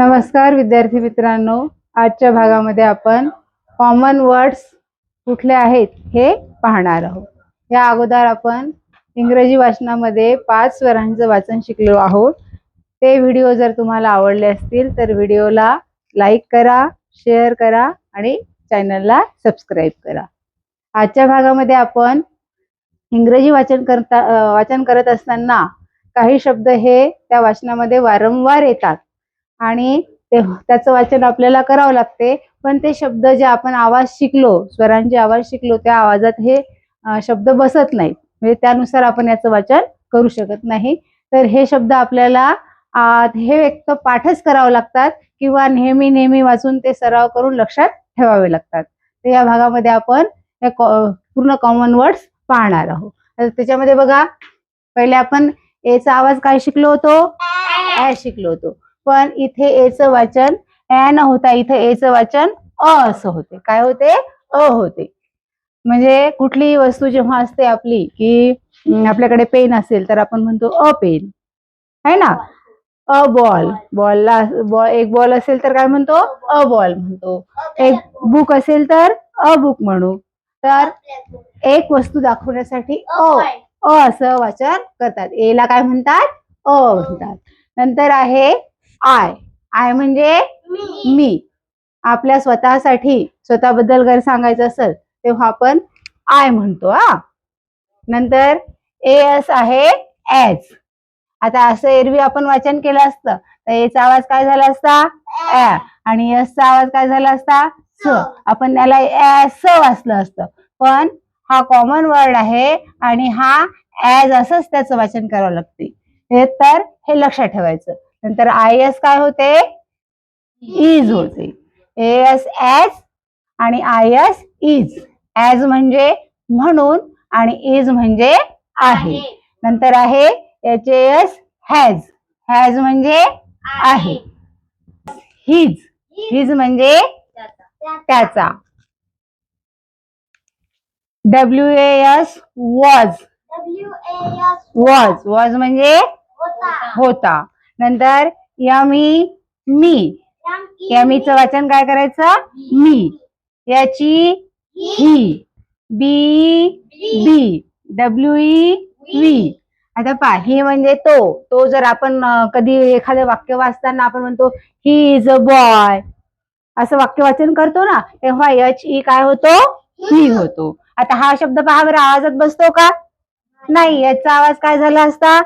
नमस्कार विद्यार्थी मित्रांनो. आजच्या भागामध्ये आपण कॉमन वर्ड्स कुठले आहेत हे पाहणार आहोत. या अगोदर आपण इंग्रजी वाचनामध्ये पाच स्वरांचं वाचन शिकलो आहोत. ते व्हिडिओ जर तुम्हाला आवडले असतील तर व्हिडिओला लाईक करा शेअर करा आणि चॅनलला सबस्क्राईब करा. आजच्या भागामध्ये आपण इंग्रजी वाचन करता वाचन करत असताना काही शब्द हे त्या वाचनामध्ये वारंवार येतात. आणि ते त्याचं वाचन आपल्याला करावं लागते. पण ते शब्द जे आपण आवाज शिकलो स्वरांचे आवाज शिकलो त्या आवाजात हे शब्द बसत नाहीत. म्हणजे त्यानुसार आपण याचं वाचन करू शकत नाही. तर हे शब्द आपल्याला हे एक पाठच करावं लागतात किंवा नेहमी नेहमी वाचून ते सराव करून लक्षात ठेवावे लागतात. तर या भागामध्ये आपण पूर्ण कॉमन वर्ड्स पाहणार आहोत. तर त्याच्यामध्ये बघा पहिले आपण एचा आवाज काय शिकलो होतो? ऍ शिकलो होतो. पण इथे एचं वाचन ए न होता इथे एचं वाचन अ असं होते. काय होते? अ होते. म्हणजे कुठलीही वस्तू जेव्हा असते आपली की आपल्याकडे पेन असेल तर आपण म्हणतो अ पेन. है ना? A ball. बॉलला बॉल एक बॉल असेल तर काय म्हणतो? अ बॉल म्हणतो. एक बुक असेल तर अ बुक म्हणू. तर एक वस्तू दाखवण्यासाठी अ अ असं वाचन करतात. ए ला काय म्हणतात? अ म्हणतात. नंतर आहे आय आय म्हणजे मी आपल्या स्वतःसाठी स्वतःबद्दल जर सांगायचं असेल तेव्हा आपण आय म्हणतो हा. नंतर एस आहे एज आता असं एरवी आपण वाचन केलं असतं तर एचा आवाज काय झाला असता? ऍ आणि एसचा आवाज काय झाला असता? स. आपण त्याला स वाचलं असतं. पण हा कॉमन वर्ड आहे आणि हा ऍज असंच त्याचं वाचन करावं लागते. हे तर हे लक्षात ठेवायचं. नंतर आय एस काय होते? इज होते. एस एस आणि आय एस इज ऍज म्हणजे म्हणून आणि इज म्हणजे आहे. नंतर आहे एच एस हॅज. हॅज म्हणजे आहे. हिज. हिज म्हणजे त्याचा. W S was was. Was म्हणजे होता. नंतर यमी मी. यमीचं वाचन काय करायचं? मी. याची ही. B B. W E we आता पहा ही म्हणजे तो. तो जर आपण कधी एखादं वाक्य वाचताना आपण म्हणतो ही इज अ बॉय असं वाक्य वाचन करतो ना तेव्हा यच ई e काय होतो? ही होतो. आता हा शब्द पहा बरं आवाजात बसतो का? नाही याचा आवाज काय झाला असता?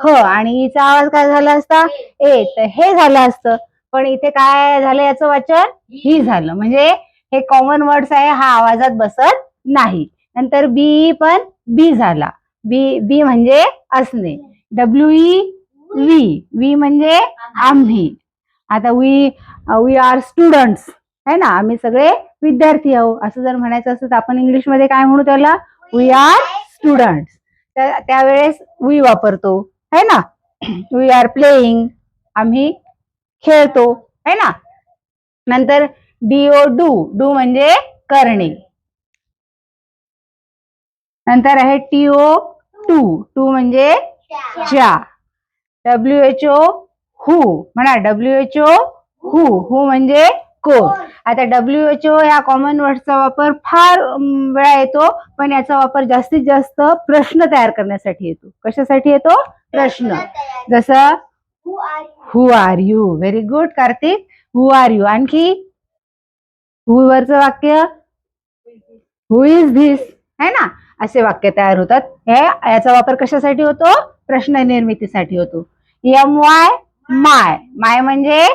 ह आणि हिचा आवाज काय झाला असता? ए तर हे झालं असतं. पण इथे काय झालं याचं वाचन? ही झालं. म्हणजे हे कॉमन वर्ड्स आहे हा आवाजात बसत नाही. नंतर बी पण बी झाला. बी बी म्हणजे असणे. डब्ल्यू ई वी वी म्हणजे आम्ही. आता वी वी आर स्टुडंट्स है ना? आम्ही सगळे विद्यार्थी आहोत. असं जर म्हणायचं असेल तर आपण इंग्लिशमध्ये काय म्हणू त्याला? वी आर स्टुडंट्स त्यावेळेस वी वापरतो. है ना? वी आर प्लेईंग आम्ही खेळतो. है ना? नंतर डीओ डू डू म्हणजे करणे. नंतर आहे टीओ टू टू म्हणजे च्या डब्ल्यू एच ओ हू म्हणा डब्ल्यू एच ओ हू हू म्हणजे कोण? आता डब्ल्यू एच ओ या कॉमन वर्डचा वापर फार वेळा येतो पण याचा वापर जास्तीत जास्त प्रश्न तयार करण्यासाठी येतो. कशासाठी येतो? प्रश्न. जसं who are you very good Kartik. Who are you आणखी? हु वरचं वाक्य? हु इज धिस है ना? असे वाक्य तयार होतात. हे याचा वापर कशासाठी होतो? प्रश्न निर्मितीसाठी होतो. एम वाय माय. माय म्हणजे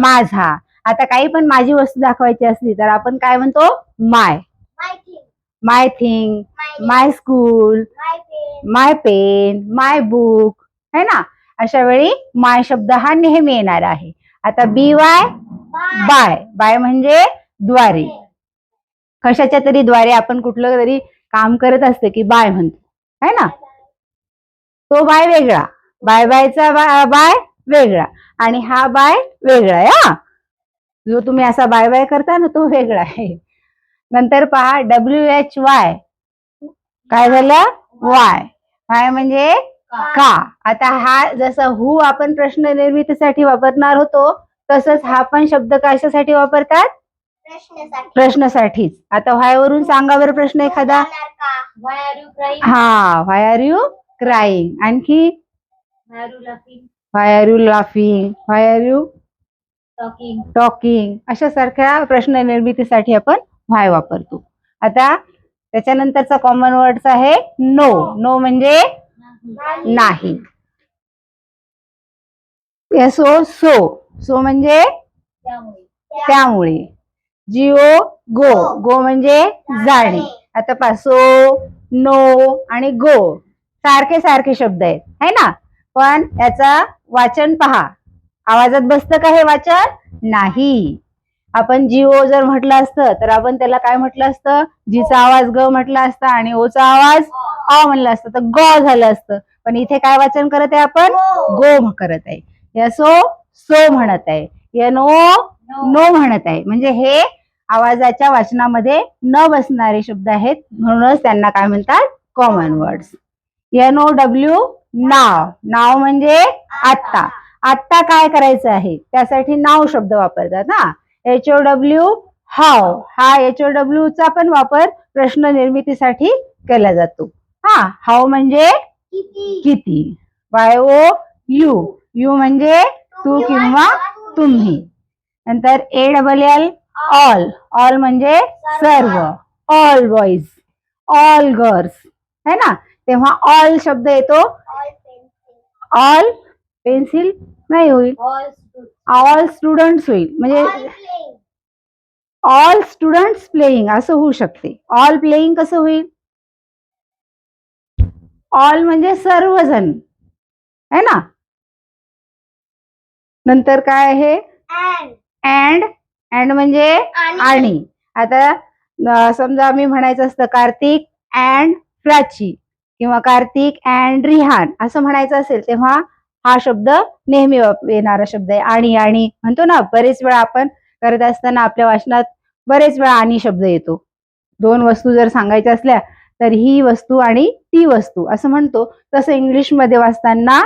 माझा. आता काही पण माझी वस्तू दाखवायची असली तर आपण काय म्हणतो? My. My thing. My school my pen. My book है ना? अशा वेळी माय शब्द हा नेहमी येणार आहे. आता बी वाय बाय. बाय. म्हणजे द्वारे. कशाच्या तरी द्वारे आपण कुठलं तरी काम करत असते की बाय म्हणतो. है ना? तो बाय वेगळा. बाय बायचा बाय वेगळा. आणि हा बाय वेगळा हा जो तुम्ही असा बाय बाय करता ना तो वेगळा आहे. नंतर पहा डब्ल्यू एच वाय काय झालं? वाय वाय म्हणजे का? आता हा जसा हु आपण प्रश्न निर्मितीसाठी वापरणार होतो तसंच हा पण शब्द कशासाठी वापरतात? प्रश्नासाठी. प्रश्नासाठीच. आता व्हाय वरून सांगा बरं प्रश्न एखादा? हा व्हाय आर यू क्राईंग आणखी? Why are you laughing why are you. Talking अशा सारख्या प्रश्न निर्मितीसाठी आपण व्हाय वापरतो. आता त्याच्यानंतरचा कॉमन वर्ड्स आहे नो नो म्हणजे नाही. सो सो सो म्हणजे त्यामुळे. त्यामुळे. जिओ गो गो म्हणजे जाणे. आता पा सो नो आणि गो सारखे सारखे शब्द आहेत. है ना? पण याचा वाचन पहा. आवाजात बसतं का हे वाचन? नाही. आपण जिओ जर म्हटलं असतं तर आपण त्याला काय म्हटलं असतं? जीचा आवाज ग म्हटला असता आणि ओचा आवाज अ म्हणलं असतं. तर ग झालं असतं. पण इथे काय वाचन करत आहे आपण? गो करत आहे. यसो सो म्हणत आहे. यनो नो म्हणत आहे. म्हणजे हे आवाजाच्या वाचनामध्ये न बसणारे शब्द आहेत. म्हणूनच त्यांना काय म्हणतात? Common words O W now. Now म्हणजे आत्ता. आत्ता काय करायचं आहे? त्यासाठी नाव शब्द वापरतात हा. एच ओ डब्ल्यू हाव हा एच ओ डब्ल्यू चा पण वापर प्रश्न निर्मितीसाठी केला जातो. हा हाव म्हणजे किती? वाय ओ यू यू म्हणजे तू किंवा तुम्ही. नंतर A double L all all म्हणजे सर्व. ऑल बॉईज ऑल गर्ल्स है ना? तेव्हा ऑल शब्द येतो. ऑल पेन्सिल नाही होईल. ऑल स्टुडंट्स होईल म्हणजे. ऑल स्टुडंट्स प्लेईंग असं होऊ शकते ऑल प्लेईंग कसं होईल ऑल म्हणजे सर्वजण है ना नंतर काय आहे. अँड अँड म्हणजे आणि. आता समजा आम्ही म्हणायचं असतं कार्तिक अँड प्राची किंवा कार्तिक अँड रिहान असं म्हणायचं असेल तेव्हा हा शब्द नेहमी येणारा शब्द आहे. आणि आणि म्हणतो ना बरेच वेळा आपण करत असताना आपल्या वाचनात बरेच वेळा आणि शब्द येतो. दोन वस्तू जर सांगायच्या असल्या तर ही वस्तू आणि ती वस्तू असं म्हणतो. तसं इंग्लिशमध्ये वाचताना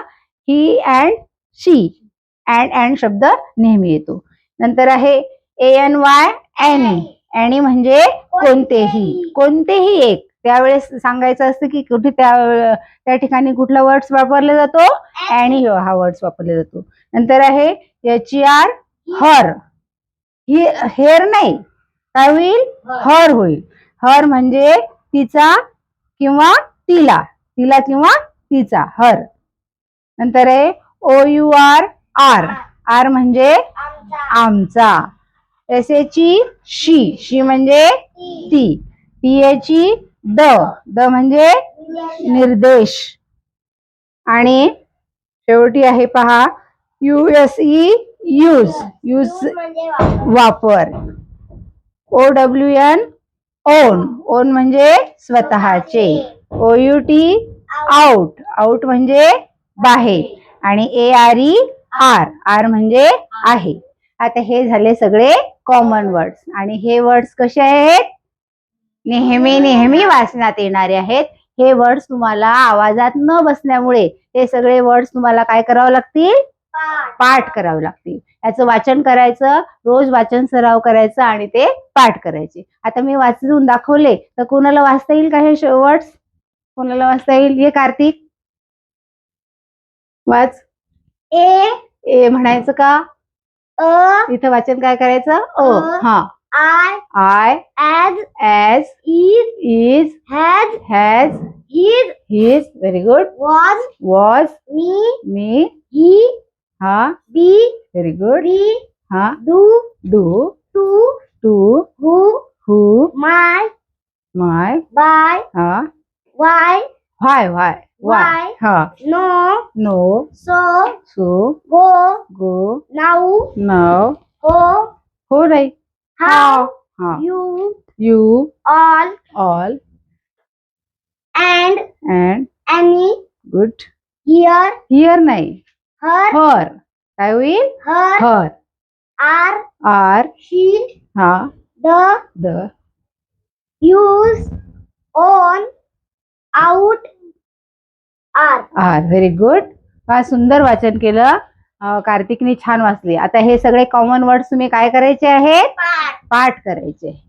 he and she and and शब्द नेहमी येतो. नंतर आहे A N Y any any म्हणजे कोणतेही. कोणतेही एक. त्यावेळेस सांगायचं असतं की कुठे त्या त्या ठिकाणी कुठला वर्ड्स वापरला जातो? आणि हा वर्ड्स वापरला जातो. नंतर आहे एच आर हर ही हेर नाही. काय होईल? हर होईल. हर म्हणजे तिचा किंवा तिला. तिला किंवा तिचा. हर नंतर आहे O U R our our म्हणजे आमचा. एस एची शी शी म्हणजे ती. ती. टी एची द. द म्हणजे निर्देश. आणि शेवटी आहे पहा U S E use use वापर. वापर O W N own own म्हणजे स्वतःचे. O U T out out म्हणजे बाहेर. आणि A R E are are म्हणजे आहे. आता हे झाले सगळे कॉमन वर्ड्स आणि हे वर्ड्स कसे आहेत? नेहमी नेहमी वाचण्यात येणारे आहेत. हे वर्ड्स तुम्हाला आवाजात न बसल्यामुळे हे सगळे वर्ड्स तुम्हाला काय करावं लागतील? पाठ. करावं लागतील. याचं वाचन करायचं रोज वाचन सराव करायचा आणि ते पाठ करायचे. आता मी वाचून दाखवले तर कोणाला वाचता येईल का हे वर्ड्स कोणाला वाचता येईल? हे कार्तिक? वाच. A. ए म्हणायचं का. इथं वाचन काय करायचं? अ. हा. I, I, as, as, is, is, has, has, his, his, very good, was, was, me, me, he, ha, be, very good, be, ha, do, do, to, to, who, who, my, my, by, ha, why, why, why, why, ha, no, no, so, so, go, go, now, now, go ho, right. How. हा You. You All. All And. And Any. Good Here. Here नाही Her. हर काय होईल Her. Her Are. R She. हा The. The Use. On. Out. Are. R very good फार सुंदर वाचन केलं कार्तिकनी छान वाचली. आता हे सगळे कॉमन वर्ड्स तुम्ही काय करायचे आहेत? पाठ करायचे.